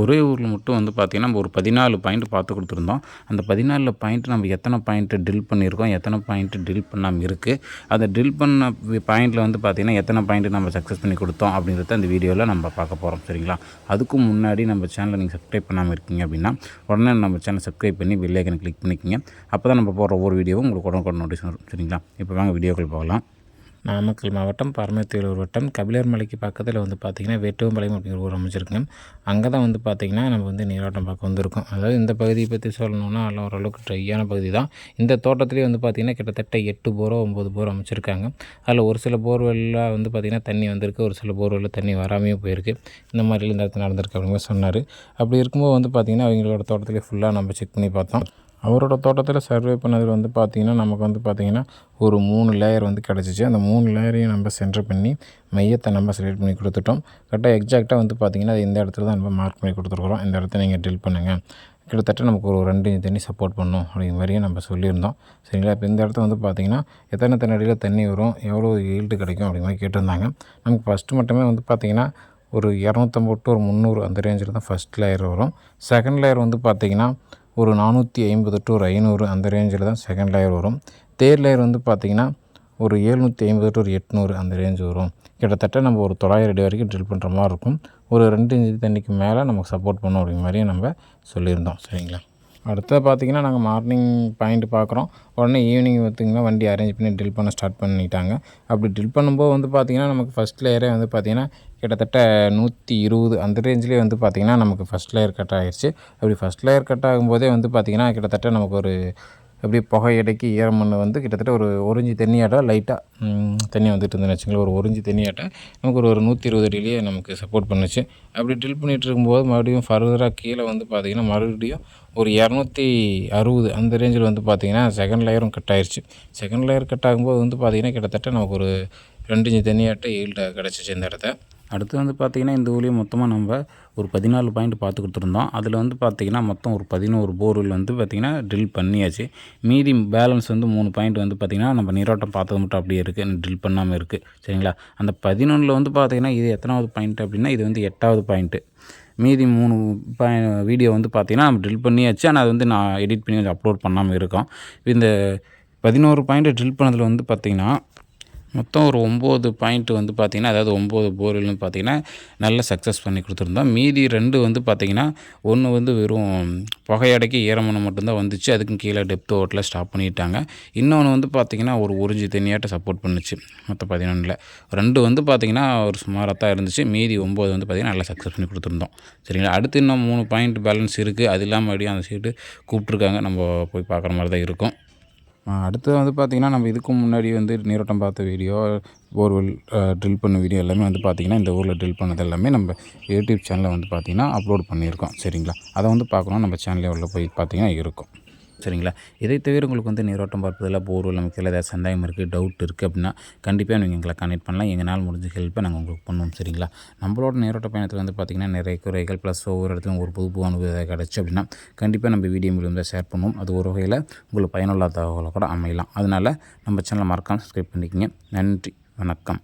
ஒரே ஊரில் மட்டும் வந்து பார்த்திங்கன்னா நம்ம ஒரு பதினாலு பாயிண்ட் பார்த்து கொடுத்துருந்தோம். அந்த பதினாலு பாயிண்ட் நம்ம எத்தனை பாயிண்ட்டு ட்ரில் பண்ணியிருக்கோம் எத்தனை பாயிண்ட்டு ட்ரில் பண்ணாமல் இருக்குது அதை ட்ரில் பண்ண பாயிண்ட்டில் வந்து பார்த்திங்கன்னா எத்தனை பாயிண்ட்டு நம்ம சக்ஸஸ் பண்ணி கொடுத்தோம் அப்படின்றத அந்த வீடியோவில் நம்ம பார்க்க போகிறோம் சரிங்களா? அதுக்கும் முன்னாடி நம்ம சேனலை நீங்கள் சப்ஸ்கிரைப் பண்ணாமல் இருக்கீங்க அப்படின்னா உடனே நம்ம சேனல் சப்ஸ்கிரைப் பண்ணி பெல்லைக்கனை கிளிக் பண்ணிக்கிங்க. அப்போ தான் நம்ம போகிற ஒவ்வொரு வீடியோவும் உங்களுக்கு உடனுக்குடன் நோட்டீஸ் வரும் சரிங்களா? இப்போ வாங்க வீடியோக்கள் போகலாம். நாமக்கல் மாவட்டம் பரமத்தியூர் வட்டம் கபிலர் மலைக்கு பக்கத்தில் வந்து பார்த்திங்கன்னா வெட்டுவம்பாளையம் அப்படிங்கிற ஊர் அமைச்சிருக்கேன் அங்கே தான் வந்து பார்த்திங்கன்னா நம்ம வந்து நீராட்டம் பார்க்க வந்திருக்கோம். அதாவது இந்த பகுதியை பற்றி சொல்லணுன்னா எல்லாம் ஓரளவுக்கு ட்ரையான பகுதி தான் இந்த தோட்டத்துலேயே வந்து பார்த்திங்கன்னா கிட்டத்தட்ட எட்டு போரோ ஒம்பது போரோ அமைச்சிருக்காங்க. அதில் ஒரு சில போர்வெல்லாம் வந்து பார்த்திங்கன்னா தண்ணி வந்திருக்கு ஒரு சில போர்வெல்லில் தண்ணி வராமையே போயிருக்கு. இந்த மாதிரி இந்த இடத்துல நடந்திருக்கு அப்படிங்கிற சொன்னார். அப்படி இருக்கும்போது வந்து பார்த்திங்கன்னா அவங்களோட தோட்டத்துலேயே ஃபுல்லாக நம்ம செக் பண்ணி பார்த்தோம். அவரோட தோட்டத்தில் சர்வே பண்ணதில் வந்து பார்த்திங்கன்னா நமக்கு வந்து பார்த்திங்கன்னா ஒரு மூணு லேயர் வந்து கிடச்சிச்சு. அந்த மூணு லேயரையும் நம்ம சென்டர் பண்ணி மையத்தை நம்ம செலக்ட் பண்ணி கொடுத்துட்டோம். கரெக்டாக எக்ஸாக்டாக வந்து பார்த்திங்கன்னா அது இந்த இடத்துல தான் நம்ம மார்க் பண்ணி கொடுத்துருக்குறோம். இந்த இடத்த நீங்கள் ட்ரில் பண்ணுங்கள் கிட்டத்தட்ட நமக்கு ஒரு ரெண்டு இன்ச் தண்ணி சப்போர்ட் பண்ணும் அப்படிங்கிற மாதிரியே நம்ம சொல்லியிருந்தோம். சரிங்களா? இப்போ இந்த இடத்துல வந்து பார்த்திங்கன்னா எத்தனை தன அடியில் தண்ணி வரும் எவ்வளோ ஈல்டு கிடைக்கும் அப்படிங்கிற மாதிரி கேட்டிருந்தாங்க. நமக்கு ஃபஸ்ட்டு மட்டுமே வந்து பார்த்திங்கன்னா ஒரு இரநூத்தம்பது டு ஒரு முந்நூறு அந்த ரேஞ்சில் தான் ஃபஸ்ட் லேயர் வரும். செகண்ட் லேயர் வந்து பார்த்திங்கன்னா ஒரு நானூற்றி ஐம்பது டு ஒரு ஐநூறு அந்த ரேஞ்சில் தான் செகண்ட் லேயர் வரும். தேர்ட் லேயர் வந்து பார்த்திங்கன்னா ஒரு ஏழ்நூற்றி ஐம்பது டு ஒரு எட்நூறு அந்த ரேஞ்ச் வரும். கிட்டத்தட்ட நம்ம ஒரு தொள்ளாயிரம் அடி வரைக்கும் ட்ரில் பண்ணுற மாதிரி இருக்கும். ஒரு ரெண்டு இன்ச்சு தண்ணிக்கு மேலே நமக்கு சப்போர்ட் பண்ணும் அப்படிங்கிற மாதிரியும் நம்ம சொல்லியிருந்தோம். சரிங்களா? அடுத்தது பார்த்திங்கன்னா நாங்கள் மார்னிங் பாயிண்ட் பார்க்குறோம். உடனே ஈவினிங் பார்த்திங்கன்னா வண்டி அரேஞ்ச் பண்ணி ட்ரில் பண்ண ஸ்டார்ட் பண்ணிட்டாங்க. அப்படி ட்ரில் பண்ணும்போது வந்து பார்த்திங்கன்னா நமக்கு ஃபஸ்ட் லேயரே வந்து பார்த்திங்கன்னா கிட்டத்தட்ட நூற்றி இருபது அந்த ரேஞ்சிலே வந்து பார்த்திங்கன்னா நமக்கு ஃபஸ்ட் லேயர் கட் ஆகிடுச்சு அப்படி ஃபஸ்ட் லேயர் கட் ஆகும்போதே வந்து பார்த்திங்கன்னா கிட்டத்தட்ட நமக்கு ஒரு அப்படியே புகையடைக்கு ஈரமண் வந்து கிட்டத்தட்ட ஒரு ஒரிஞ்சி தண்ணியாட்டம் லைட்டாக தண்ணி வந்துட்டு இருந்துன்னு வச்சுங்களேன் ஒரு ஒரிஞ்சி தண்ணியாட்டம் நமக்கு ஒரு ஒரு நூற்றி இருபது அடியிலேயே நமக்கு சப்போர்ட் பண்ணுச்சு. அப்படி ட்ரில் பண்ணிகிட்டு இருக்கும்போது மறுபடியும் ஃபர்தராக கீழே வந்து பார்த்திங்கன்னா மறுபடியும் ஒரு இரநூத்தி அறுபது அந்த ரேஞ்சில் வந்து பார்த்திங்கன்னா செகண்ட் லேயரும் கட் ஆயிடுச்சு செகண்ட் லேயர் கட் ஆகும்போது வந்து பார்த்திங்கன்னா கிட்டத்தட்ட நமக்கு ஒரு ரெண்டு இன்ச்சு தண்ணியாட்டம் ஈல்டாக கிடச்சிச்சு இந்த இடத்த அடுத்து வந்து பார்த்திங்கன்னா இந்த ஊர்லேயும் மொத்தமாக நம்ம ஒரு பதினாலு பாயிண்ட் பார்த்து கொடுத்துருந்தோம். அதில் வந்து பார்த்திங்கன்னா மொத்தம் ஒரு பதினோரு போர்வெல் வந்து பார்த்திங்கன்னா ட்ரில் பண்ணியாச்சு. மீதி பேலன்ஸ் வந்து மூணு பாயிண்ட் வந்து பார்த்திங்கன்னா நம்ம நீரோட்டம் பார்த்தது மட்டும் அப்படியே இருக்குது ட்ரில் பண்ணாமல் இருக்குது சரிங்களா? அந்த பதினொன்றில் வந்து பார்த்திங்கன்னா இது எத்தனாவது பாயிண்ட் அப்படின்னா இது வந்து எட்டாவது பாயிண்ட்டு மீதி மூணு பாய் வீடியோ வந்து பார்த்திங்கன்னா நம்ம ட்ரில் பண்ணியாச்சு. ஆனால் அது வந்து நான் எடிட் பண்ணி கொஞ்சம் அப்லோட் பண்ணாமல் இருக்கோம். இந்த பதினோரு பாயிண்ட்டை ட்ரில் பண்ணதில் வந்து பார்த்திங்கன்னா மொத்தம் ஒரு ஒம்பது பாயிண்ட் வந்து பார்த்திங்கன்னா அதாவது ஒம்பது போர்வெல்னு பார்த்திங்கன்னா நல்ல சக்ஸஸ் பண்ணி கொடுத்துருந்தோம். மீதி ரெண்டு வந்து பார்த்திங்கன்னா ஒன்று வந்து வெறும் புகையடைக்கு ஈரமணம் மட்டும்தான் வந்துச்சு. அதுக்கும் கீழே டெப்த் ஓட்டில் ஸ்டாப் பண்ணிட்டாங்க. இன்னொன்று வந்து பார்த்திங்கன்னா ஒரு உறிஞ்சி தண்ணியாட்ட சப்போர்ட் பண்ணுச்சு மொத்தம் பதினொன்றில் ரெண்டு வந்து பார்த்திங்கன்னா ஒரு சுமாராக தான் இருந்துச்சு. மீதி ஒம்பது வந்து பார்த்திங்கன்னா நல்லா சக்ஸஸ் பண்ணி கொடுத்துருந்தோம். சரிங்களா? அடுத்து இன்னும் மூணு பாயிண்ட் பேலன்ஸ் இருக்குது அது இல்லாமல் அப்படியே அந்த சீட்டு கூப்பிட்ருக்காங்க நம்ம போய் பார்க்குற மாதிரி தான் இருக்கும். அடுத்து வந்து பார்த்திங்கன்னா நம்ம இதுக்கு முன்னாடி வந்து நீரோட்டம் பார்த்த வீடியோ போர்வெல் ட்ரில் பண்ண வீடியோ எல்லாமே வந்து பார்த்திங்கன்னா இந்த ஊரில் ட்ரில் பண்ணது எல்லாமே நம்ம யூடியூப் சேனலில் வந்து பார்த்திங்கன்னா அப்லோட் பண்ணியிருக்கோம். சரிங்களா? அதை வந்து பார்க்கணும். நம்ம சேனலில் உள்ள போய் பார்த்திங்கன்னா இருக்கும். சரிங்களா? இதை தவிர உங்களுக்கு வந்து நீரோட்டம் பார்ப்பதில் போர்வெல் நமக்கு ஏதாவது சந்தேகம் இருக்குது டவுட் இருக்குது அப்படின்னா கண்டிப்பாக நீங்கள் எங்களை கனெக்ட் பண்ணலாம். எங்களால் முடிஞ்ச ஹெல்ப்பை நாங்கள் உங்களுக்கு பண்ணுவோம் சரிங்களா? நம்மளோட நீரோட்ட பயணத்தில் வந்து பார்த்திங்கன்னா நிறைய குறைகள் ப்ளஸ் ஒவ்வொரு இடத்துலையும் ஒரு புது புது அனுபவம் கிடச்சி அப்படின்னா கண்டிப்பாக நம்ம வீடியோ மூலியம் தான் ஷேர் பண்ணுவோம். அது ஒரு வகையில் உங்களுக்கு பயனுள்ள தகவலை கூட அமையலாம். அதனால் நம்ம சேனலை மறக்காமல் சப்ஸ்கிரைப் பண்ணிக்கோங்க. நன்றி வணக்கம்.